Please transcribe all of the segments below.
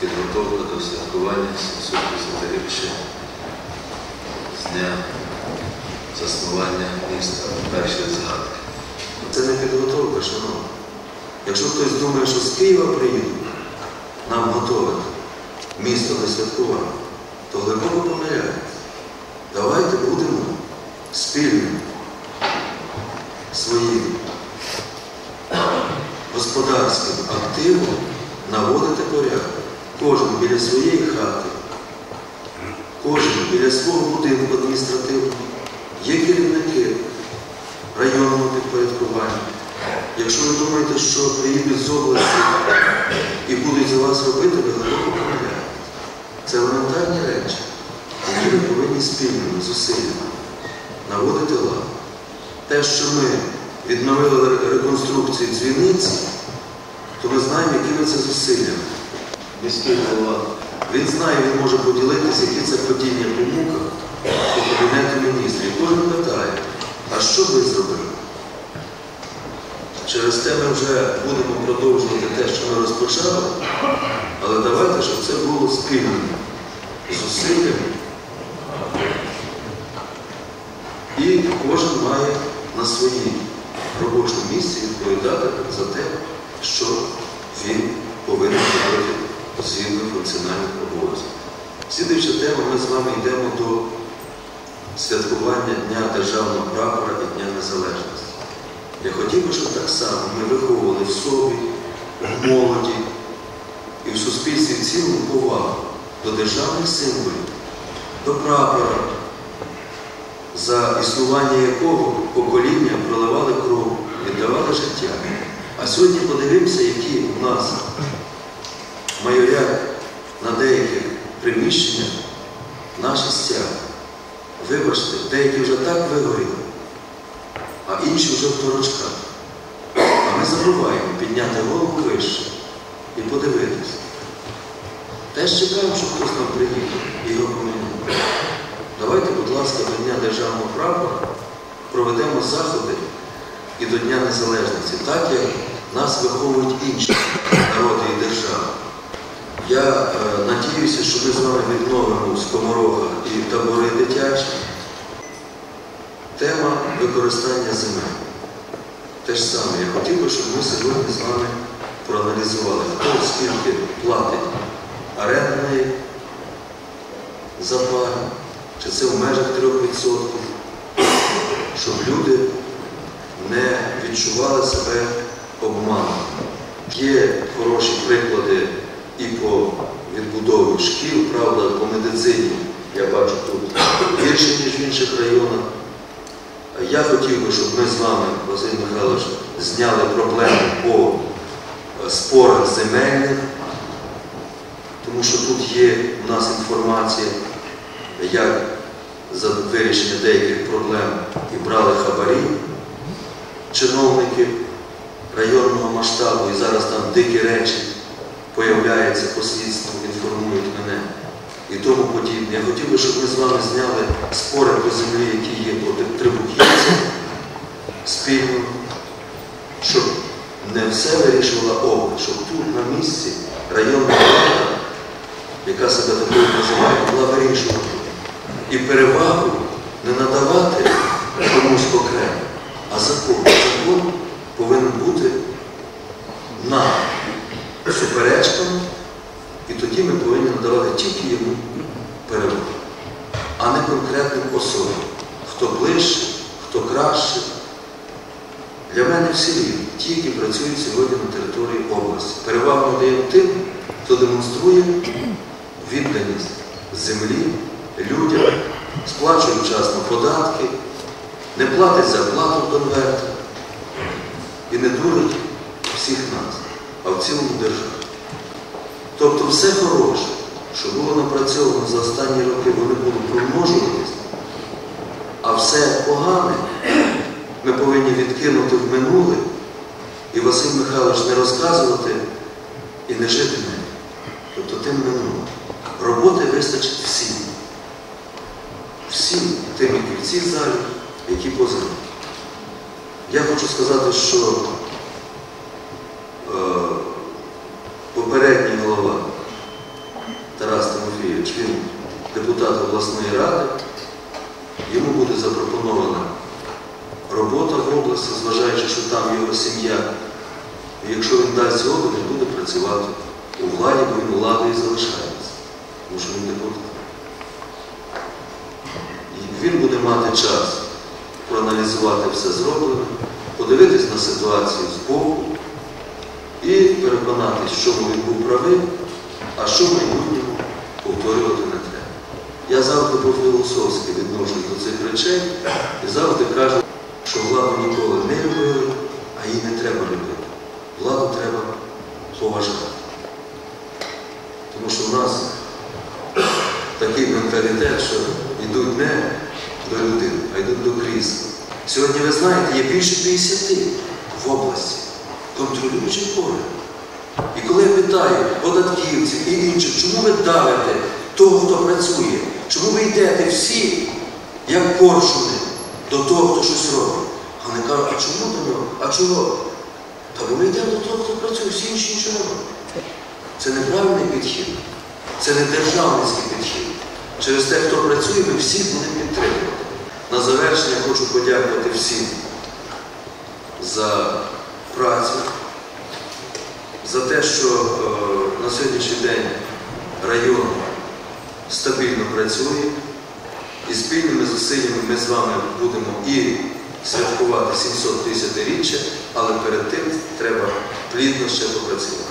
підготовка до святкування 750-річчя з дня заснування міста першої згадки. Це не підготовка, шановні. Якщо хтось думає, що з Києва приїдуть, нам готовити місто не святкувати, то глибоко помиляється. Давайте будемо спільним своїм господарським активом наводити порядок. Кожен біля своєї хати, кожен біля свого будинку адміністративного. Є керівники районного підпорядкування. Якщо ви думаєте, що приїдуть з області і будуть за вас робити, ви глибоко помиляєтесь. Це елементарні речі, які ви повинні спільними зусиллями наводити лад. Те, що ми відновили реконструкцію дзвіниці, то ми знаємо, якими це зусиллями. Міський голова, він знає, він може поділитися, які це падіння по муках по Кабінету міністрів. Кожен питає, а що ви зробили? Через те ми вже будемо продовжувати те, що ми розпочали, але давайте, щоб це було спільним зусиллям. І кожен має на своїй робочому місці відповідати за те, що він повинен робити згідно функціональних обов'язків. Слідуюча тема, ми з вами йдемо до святкування Дня Державного прапора і Дня Незалежності. Я хотів би, щоб так само ми виховували в собі, в молоді і в суспільстві в цілому повагу до державних символів, до прапора, за існування якого покоління проливали кров, віддавали життя. А сьогодні подивимося, які в нас майорять на деяких приміщеннях наші стяги. Вибачте, деякі вже так вигоріли, а інші вже в торочках. А ми забуваємо підняти голову вище і подивитися. Теж чекаємо, щоб хтось нам приїхав і його поміняв. Давайте, будь ласка, до Дня Державного прапора проведемо заходи і до Дня Незалежності, так як нас виховують інші народи і держави. Я е, надіюся, що ми з вами відновимо в скоморохах і табори дитячі. Тема використання земель. Те ж саме, я хотів би, щоб ми сьогодні з вами проаналізували, хто скільки платить орендної за пар, чи це в межах 3%, щоб люди не відчували себе обманом. Є хороші приклади і по відбудові шкіл, правда, по медицині, я бачу тут гірше, ніж в інших районах. Я хотів би, щоб ми з вами, Василь Михайлович, зняли проблему по е, спорах земельних, тому що тут є у нас інформація, як за вирішення деяких проблем і брали хабарі чиновники районного масштабу, і зараз там дикі речі появляються по слідству, інформують мене і тому подібне. Я хотів би, щоб ми з вами зняли спори по землі, які є по трибухівцям спільно, щоб не все вирішувала область, щоб тут на місці районна влада, яка себе такою називає, була вирішувати. І перевагу не надавати комусь окремо, а закон. Закон повинен бути на суперечками, і тоді ми повинні надавати тільки йому перевагу, а не конкретним особам. Хто ближче, хто краще. Для мене всі рівні, ті, які працюють сьогодні на території області. Перевагу надаємо тим, хто демонструє відданість землі, людям, сплачує вчасно податки, не платить зарплату в конверти і не дурить всіх нас, а в цілому державу. Тобто все хороше, що було напрацьовано за останні роки, воно було примножуватись, а все погане ми повинні відкинути в минуле і Василь Михайлович не розказувати і не жити ним. Тобто тим минулим. Роботи вистачить всім. Всім тим, які в цій залі, які поза. Я хочу сказати, що е, попередній голова він депутат обласної ради, йому буде запропонована робота в області, зважаючи, що там його сім'я. Якщо він дасть згоду, він буде працювати у владі, бо він і залишається. Тому що він депутат. І він буде мати час проаналізувати все зроблене, подивитись на ситуацію з боку і переконатись, чому він був правий, а що в майбутньому повторювати не треба. Я завжди по-філософськи відношусь до цих речей і завжди кажу, що владу ніколи не любили, а її не треба любити. Владу треба поважати. Тому що в нас такий менталітет, що йдуть не до людини, а йдуть до крісла. Сьогодні, ви знаєте, є більше 50 в області контролюючих органів. І коли я питаю податківців і інших, чому ви давите того, хто працює, чому ви йдете всі, як коршуни, до того, хто щось робить? А вони кажуть, а чому до нього? А чого? Та бо ми йдемо до того, хто працює, всі інші нічого роблять. Це неправильний підхід, це не державницький підхід. Через те, хто працює, ми всі будемо підтримувати. На завершення хочу подякувати всім за працю, за те, що е, на сьогоднішній день район стабільно працює, і спільними зусиллями ми з вами будемо і святкувати 700 тисяч річчя, але перед тим треба плідно ще попрацювати.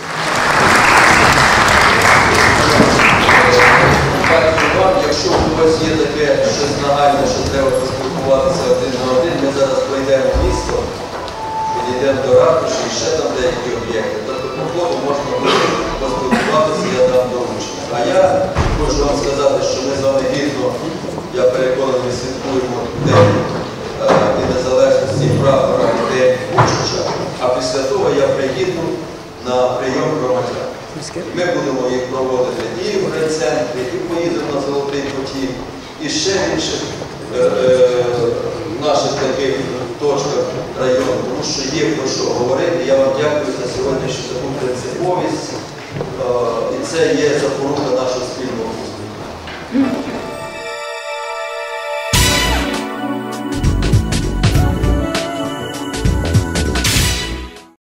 Буде поспілкуватися, я дам доручення. А я хочу вам сказати, що ми з вами гідно, я переконаний, святкуємо День е, і незалежності прапора День Бучича, а після того я приїду на прийом громадян. Ми будемо їх проводити і в райцентрі, і поїдемо на Золотий Потік, і ще в е, е, наших таких точках району, тому що є про що говорити. Я вам дякую за сьогоднішню